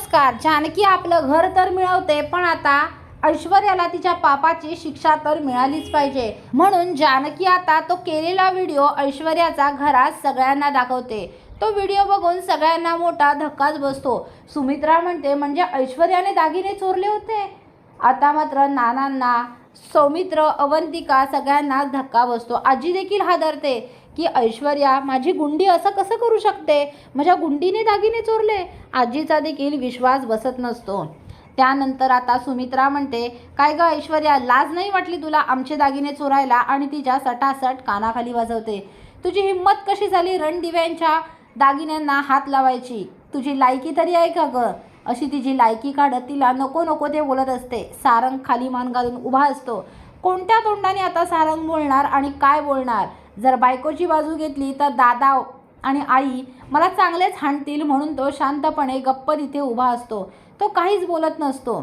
नमस्कार. जानकी आपलं घर तर मिळवते पण आता ऐश्वर्याला तिच्या पापाची शिक्षा तर मिळालीच पाहिजे. म्हणून जानकी आता तो केलेला व्हिडिओ ऐश्वर्याचा घरात सगळ्यांना दाखवते. तो व्हिडिओ बघून सगळ्यांना मोठा धक्काच बसतो. सुमित्रा म्हणते म्हणजे ऐश्वर्याने दागिने चोरले होते? आता मात्र नानांना सौमित्र अवंतिका सगळ्यांना धक्का बसतो. आजी देखील हादरते. की ऐश्वर्या माझी गुंडी असं कसं करू शकते? माझ्या गुंडीने दागिने चोरले. आजीचा देखील विश्वास बसत नसतो. त्यानंतर आता सुमित्रा म्हणते काय ग ऐश्वर्या लाज नाही वाटली तुला आमचे दागिने चोरायला आणि तिच्या सटासट कानाखाली वाजवते? तुझी हिंमत कशी झाली रणदिव्यांच्या दागिन्यांना हात लावायची? तुझी लायकी तरी आहे का ग? अशी तिची लायकी काढत तिला नको नको ते बोलत असते. सारंग खाली मान घालून उभा असतो. कोणत्या तोंडाने आता सारंग बोलणार आणि काय बोलणार? जर बायकोची बाजू घेतली तर दादा आणि आई मला चांगलेच हाणतील म्हणून तो शांतपणे गप्प तिथे उभा असतो. तो काहीच बोलत नसतो.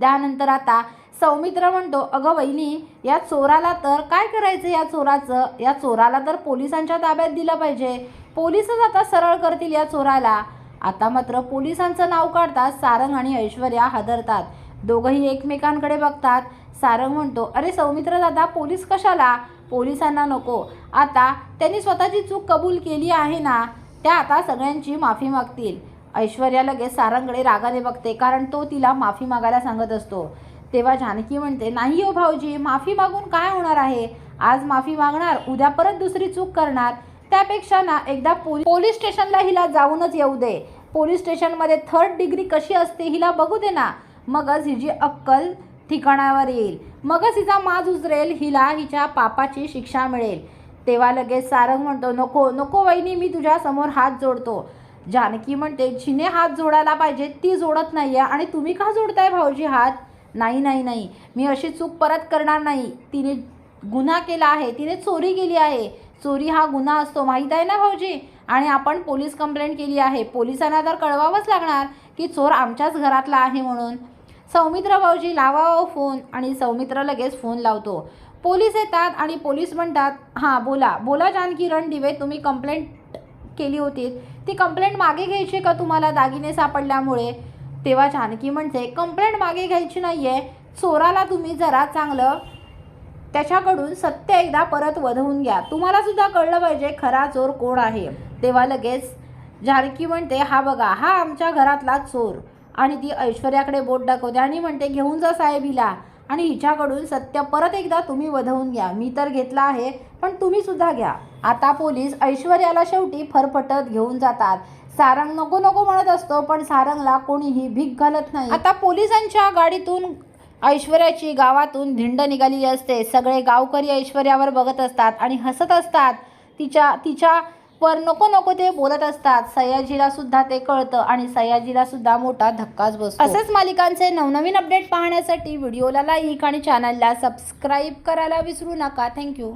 त्यानंतर आता सौमित्र म्हणतो अगं वहिनी या चोराला तर काय करायचं या चोराचं? या चोराला तर पोलिसांच्या ताब्यात दिलं पाहिजे. पोलिसच आता सरळ करतील या चोराला. आता मात्र पोलिसांचं नाव काढतात सारंग आणि ऐश्वर्या हादरतात. दोघंही एकमेकांकडे बघतात. सारंग म्हणतो अरे सौमित्र दादा पोलीस कशाला? पोलिसांना नको. आता त्यांनी स्वतःची चूक कबूल केली आहे ना त्या आता सगळ्यांची माफी मागतील. ऐश्वर्या लगेच सारंगकडे रागाने बघते कारण तो तिला माफी मागायला सांगत असतो. तेव्हा जानकी म्हणते नाही हो भाऊजी माफी मागून काय होणार आहे? आज माफी मागणार उद्या परत दुसरी चूक करणार. त्यापेक्षा ना एकदा पोली पोलीस स्टेशनला हिला जाऊनच येऊ दे. पोलीस स्टेशनमध्ये थर्ड डिग्री कशी असते हिला बघू दे ना. मगच हिची अक्कल ठिकाणावर येईल. मगच हिचा माज उजरेल हिला हिच्या पापाची शिक्षा मिळेल. तेव्हा लगेच सारंग म्हणतो नको नको वहिनी मी तुझ्या समोर हात जोडतो. जानकी म्हणते जिने हात जोडायला पाहिजे ती जोडत नाही आहे आणि तुम्ही का जोडताय भाऊजी हात? नाही नाही नाही. मी अशी चूक परत करणार नाही. तिने गुन्हा केला आहे. तिने चोरी केली आहे. चोरी हा गुन्हा असतो. माहीत आहे ना भाऊजी? आणि आपण पोलीस कंप्लेंट केली आहे. पोलिसांना तर कळवावंच लागणार की चोर आमच्याच घरातला आहे म्हणून. सौमित्र भाऊजी लावावा फोन आणि सौमित्र लगेच फोन लावतो. पोलीस येतात आणि पोलीस म्हणतात हां बोला. बोला जानकी रणदिवे तुम्ही कंप्लेंट केली होती. ती कंप्लेंट मागे घ्यायची का तुम्हाला दागिने सापडल्यामुळे? तेव्हा जानकी म्हणते कंप्लेंट मागे घ्यायची नाही आहे चोराला तुम्ही जरा चांगलं त्याच्याकडून सत्य एकदा परत वधवून घ्या. तुम्हाला सुद्धा कळलं पाहिजे खरा चोर कोण आहे. तेव्हा लगेच जानकी म्हणते हा बघा हा आमच्या घरातला चोर. आणि ती ऐश्वर्याकडे बोट दाखवते आणि म्हणते घेऊन जा साहेब हिला आणि हिच्याकडून सत्य परत एकदा तुम्ही वधवून घ्या. मी तर घेतला आहे पण तुम्ही सुद्धा घ्या. आता पोलीस ऐश्वर्याला शेवटी फरफटत घेऊन जातात. सारंग नको नको म्हणत असतो पण सारंगला कोणीही भीक घालत नाही. आता पोलिसांच्या गाडीतून ऐश्वर्याची गावातून धिंड निघालेली असते. सगळे गावकरी ऐश्वर्यावर बघत असतात आणि हसत असतात. तिच्या तिच्या पर नको नको ते बोलत असतात. सयाजीला सुद्धा ते कळतं आणि सयाजीला सुद्धा मोठा धक्काच बसतो. असेच मालिकांचे नवनवीन अपडेट पाहण्यासाठी व्हिडिओला लाईक आणि चॅनलला सबस्क्राईब करायला विसरू नका. थँक्यू